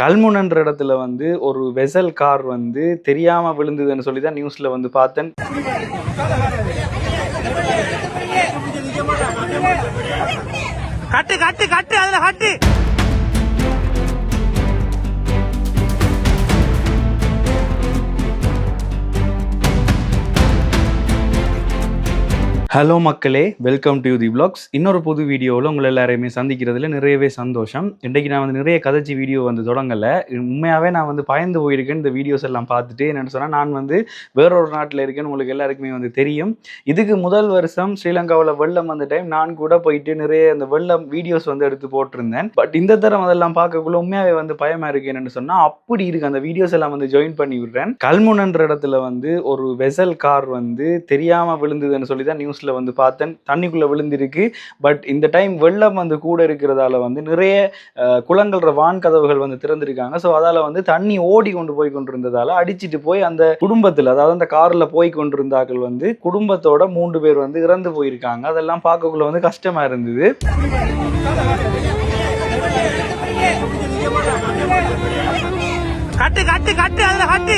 கல்முனன்ற இடத்துல வந்து ஒரு வெசல் கார் வந்து தெரியாம விழுந்ததுன்னு சொல்லி தான் நியூஸ்ல வந்து பார்த்தேன். கட்டு கட்டு கட்டு அதுல கட்டு. ஹலோ மக்களே வெல்கம் டு தி vlogs. இன்னொரு புது வீடியோவில் உங்களை எல்லாரையுமே சந்திக்கிறதுல நிறையவே சந்தோஷம். இன்றைக்கு நான் வந்து நிறைய கதைச்சி வீடியோ வந்து தொடங்கலை. உண்மையாகவே நான் வந்து பயந்து போயிருக்கேன் இந்த வீடியோஸ் எல்லாம் பார்த்துட்டு. என்னென்னு சொன்னால் நான் வந்து வேறொரு நாட்டில் இருக்கேன்னு உங்களுக்கு எல்லாருக்குமே வந்து தெரியும். இதுக்கு முதல் வருஷம் ஸ்ரீலங்காவில் வெள்ளம் வந்த டைம் நான் கூட போயிட்டு நிறைய அந்த வெள்ளம் வீடியோஸ் வந்து எடுத்து போட்டிருந்தேன். பட் இந்த தரம் அதெல்லாம் பார்க்கக்குள்ள உண்மையாகவே வந்து பயமாக இருக்கு என்னென்னு சொன்னால் அப்படி இருக்கு. அந்த வீடியோஸ் எல்லாம் வந்து ஜாயின் பண்ணி விடுறேன் கல்முனன்ற இடத்துல வந்து ஒரு வெசல் கார் வந்து தெரியாமல் விழுந்ததுன்னு சொல்லி தான் நியூஸ் நியூஸில் வந்து பார்த்தேன். தண்ணிக்குள்ளே விழுந்திருக்கு. பட் இந்த டைம் வெள்ளம் வந்து கூட இருக்கிறதால வந்து நிறைய குளங்கள்ற வான் கதவுகள் வந்து திறந்திருக்காங்க. ஸோ அதால் வந்து தண்ணி ஓடி கொண்டு போய் கொண்டிருந்ததால் அடிச்சிட்டு போய் அந்த குடும்பத்தில் அதாவது அந்த காரில் போய் கொண்டிருந்தாக்கள் வந்து குடும்பத்தோட மூன்று பேர் வந்து இறந்து போயிருக்காங்க. அதெல்லாம் பார்க்கக்குள்ள வந்து கஷ்டமாக இருந்தது. கட்டு கட்டு கட்டு அதுல கட்டு.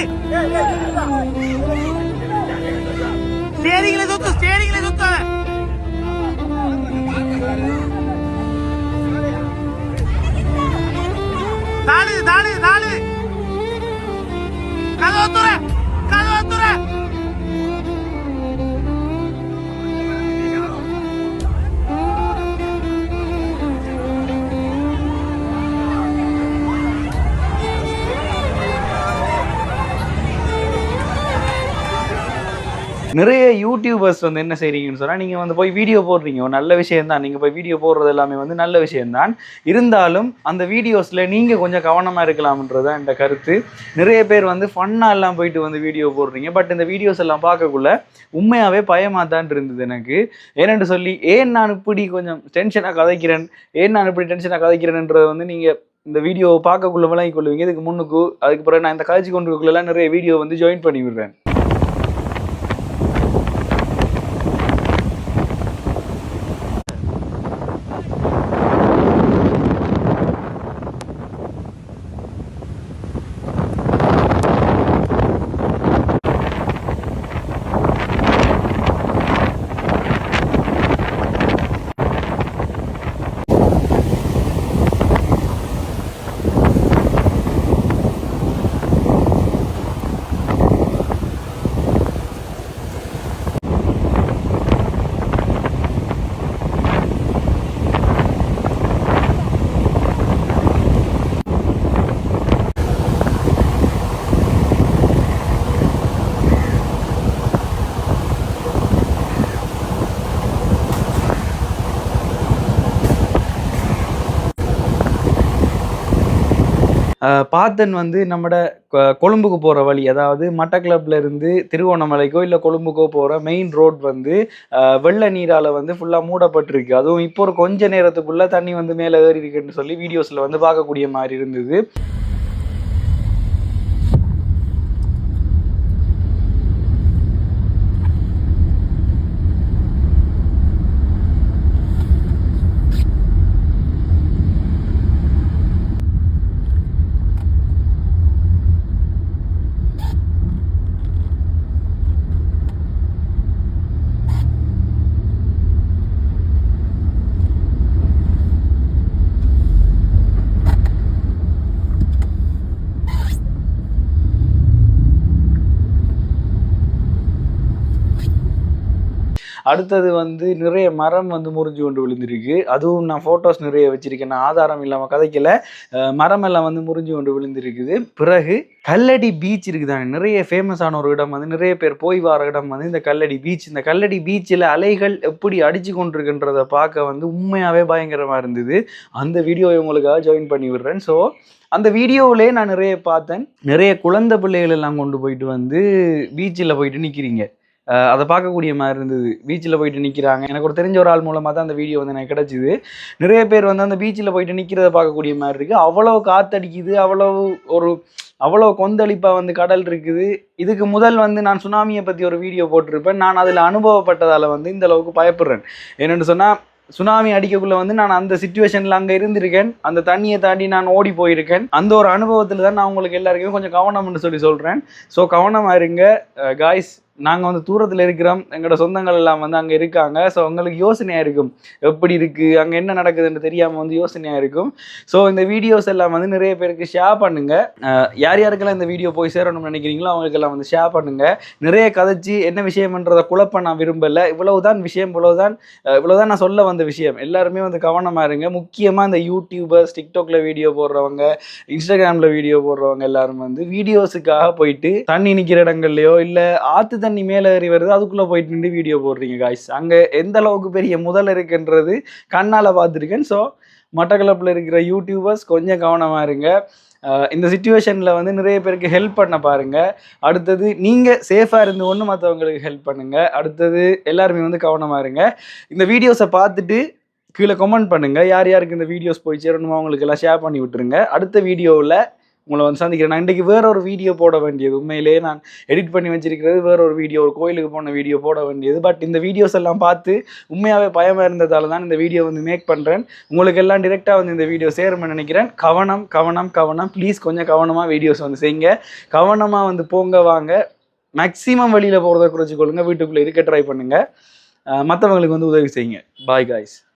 ஸ்டேரிங்ல சுத்து ஸ்டேரிங்ல சுத்து நிறைய யூடியூபர்ஸ் வந்து என்ன செய்கிறீங்கன்னு சொன்னால் நீங்கள் வந்து போய் வீடியோ போடுறீங்க. ஒரு நல்ல விஷயம் தான் நீங்கள் போய் வீடியோ போடுறது எல்லாமே வந்து நல்ல விஷயம்தான். இருந்தாலும் அந்த வீடியோஸில் நீங்கள் கொஞ்சம் கவனமாக இருக்கலாம்ன்றது தான் இந்த கருத்து. நிறைய பேர் வந்து ஃபன்னாக எல்லாம் போயிட்டு வந்து வீடியோ போடுறீங்க. பட் இந்த வீடியோஸ் எல்லாம் பார்க்கக்குள்ள உண்மையாகவே பயமாக தான் இருந்தது எனக்கு. ஏனென்று சொல்லி ஏன் நான் இப்படி கொஞ்சம் டென்ஷனாக கதைக்கிறேன்? ஏன் நான் இப்படி டென்ஷனாக கதைக்கிறேன்றதை வந்து நீங்கள் இந்த வீடியோ பார்க்கக்குள்ள விளங்கி கொள்வீங்க இதுக்கு முன்னுக்கு அதுக்கு பிறகு நான் இந்த காய்ச்சி கொண்டு நிறைய வீடியோ வந்து ஜாயின் பண்ணி விடுறேன் பாத்தன் வந்து நம்மட கொழும்புக்கு போகிற வழி அதாவது மட்டக்கிளப்பில் இருந்து திருவோணமலைக்கோ இல்லை கொழும்புக்கோ போகிற மெயின் ரோட் வந்து வெள்ள நீரால் வந்து ஃபுல்லாக மூடப்பட்டிருக்கு. அதுவும் இப்போ ஒரு கொஞ்ச நேரத்துக்குள்ளே தண்ணி வந்து மேலே ஏறி இருக்குன்னு சொல்லி வீடியோஸில் வந்து பார்க்கக்கூடிய மாதிரி இருந்தது. அடுத்தது வந்து நிறைய மரம் வந்து முறிஞ்சு கொண்டு விழுந்திருக்கு. அதுவும் நான் ஃபோட்டோஸ் நிறைய வச்சிருக்கேன். நான் ஆதாரம் இல்லாமல் கதைக்கல. மரம் எல்லாம் வந்து முறிஞ்சு கொண்டு விழுந்திருக்குது. பிறகு கல்லடி பீச் இருக்குதாங்க நிறைய ஃபேமஸான ஒரு இடம் வந்து நிறைய பேர் போய் வர இடம் வந்து இந்த கல்லடி பீச் இந்த கல்லடி பீச்சில் அலைகள் எப்படி அடிச்சு கொண்டிருக்குன்றதை பார்க்க வந்து உண்மையாகவே பயங்கரமாக இருந்தது. அந்த வீடியோவை உங்களுக்காக ஜாயின் பண்ணி விடுறேன். ஸோ அந்த வீடியோவிலே நான் நிறைய பார்த்தேன். நிறைய குழந்தை பிள்ளைகள் எல்லாம் கொண்டு போயிட்டு வந்து பீச்சில் போயிட்டு நிற்கிறீங்க அதை பார்க்கக்கூடிய மாதிரி இருந்தது. பீச்சில் போயிட்டு நிற்கிறாங்க எனக்கு ஒரு தெரிஞ்ச ஒரு ஆள் மூலமாக தான் அந்த வீடியோ வந்து எனக்கு கிடச்சிது. நிறைய பேர் வந்து அந்த பீச்சில் போயிட்டு நிற்கிறத பார்க்கக்கூடிய மாதிரி இருக்குது அவ்வளோ காத்தடிக்குது அவ்வளவு ஒரு அவ்வளோ கொந்தளிப்பாக வந்து கடல் இருக்குது. இதுக்கு முதல் வந்து நான் சுனாமியை பற்றி ஒரு வீடியோ போட்டிருப்பேன். நான் அதில் அனுபவப்பட்டதால் வந்து இந்த அளவுக்கு பயப்படுறேன். என்னென்னு சொன்னால் சுனாமி அடிக்கக்குள்ள வந்து நான் அந்த சுச்சுவேஷனில் அங்கே இருந்திருக்கேன். அந்த தண்ணியை தாண்டி நான் ஓடி போயிருக்கேன். அந்த ஒரு அனுபவத்தில் தான் நான் உங்களுக்கு எல்லாருக்குமே கொஞ்சம் கவனம்னு சொல்லி சொல்கிறேன் ஸோ கவனமா இருங்க. காய்ஸ் நாங்கள் வந்து தூரத்தில் இருக்கிறோம். எங்களோட சொந்தங்கள் எல்லாம் வந்து அங்கே இருக்காங்க. ஸோ அவங்களுக்கு யோசனையாக இருக்கும். எப்படி இருக்குது அங்கே என்ன நடக்குதுன்னு தெரியாமல் வந்து யோசனையாக இருக்கும். ஸோ இந்த வீடியோஸ் எல்லாம் வந்து நிறைய பேருக்கு ஷேர் பண்ணுங்கள் யார் யாருக்கெல்லாம் இந்த வீடியோ போய் சேரணும்னு நினைக்கிறீங்களோ அவங்களுக்கெல்லாம் வந்து ஷேர் பண்ணுங்கள் நிறைய கதைச்சி என்ன விஷயம்ன்றதை குழப்ப நான் விரும்பலை. இவ்வளவுதான் விஷயம் இவ்வளவுதான் அஹ் இவ்வளவுதான் நான் சொல்ல வந்த விஷயம். எல்லாருமே வந்து கவனமா இருங்க. முக்கியமாக இந்த யூடியூபர்ஸ் டிக்டாக்ல வீடியோ போடுறவங்க இன்ஸ்டாகிராமில் வீடியோ போடுறவங்க எல்லாரும் வந்து வீடியோஸுக்காக போயிட்டு தண்ணி நிற்கிற இடங்கள்லையோ இல்லை ஆற்று தண்ணி மேலே ஏறி வருது. அதுக்குள்ளே போயிட்டு நின்று வீடியோ போடுறீங்க காய்ஸ் அங்கே எந்த அளவுக்கு பெரிய முதல் இருக்குன்றது கண்ணால் பார்த்துருக்கேன். ஸோ மட்டக்களப்பில் இருக்கிற யூடியூபர்ஸ் கொஞ்சம் கவனமாக இருங்க. இந்த சுச்சுவேஷனில் வந்து நிறைய பேருக்கு ஹெல்ப் பண்ண பாருங்கள் அடுத்தது நீங்கள் சேஃபாக இருந்து ஒன்று மற்றவங்களுக்கு ஹெல்ப் பண்ணுங்கள் அடுத்தது எல்லாருமே வந்து கவனமாக இருங்க. இந்த வீடியோஸை பார்த்துட்டு கீழே கமெண்ட் பண்ணுங்கள் யார் யாருக்கு இந்த வீடியோஸ் போய் சேரணுமோ அவங்களுக்கு எல்லாம் ஷேர் பண்ணி விட்டுருங்க. அடுத்த வீடியோவில் உங்களை வந்து சந்திக்கிறேன். நான் இன்றைக்கி வேற ஒரு வீடியோ போட வேண்டியது. உண்மையிலேயே நான் எடிட் பண்ணி வச்சிருக்கிறது வேற ஒரு வீடியோ ஒரு கோயிலுக்கு போன வீடியோ போட வேண்டியது. பட் இந்த வீடியோஸ் எல்லாம் பார்த்து உண்மையாகவே பயமாக இருந்ததால தான் இந்த வீடியோ வந்து மேக் பண்ணுறேன் உங்களுக்கு எல்லாம் டிரெக்டாக வந்து இந்த வீடியோ சேரும்னு நினைக்கிறேன். கவனம் கவனம் கவனம். ப்ளீஸ் கொஞ்சம் கவனமாக வீடியோஸ் வந்து செய்யுங்க. கவனமாக வந்து போங்க வாங்க. மேக்ஸிமம் வெளியில் போகிறத குறைச்சிக்கொள்ளுங்க. வீட்டுக்குள்ளே இருக்க ட்ரை பண்ணுங்கள் மற்றவங்களுக்கு வந்து உதவி செய்யுங்க. Bye guys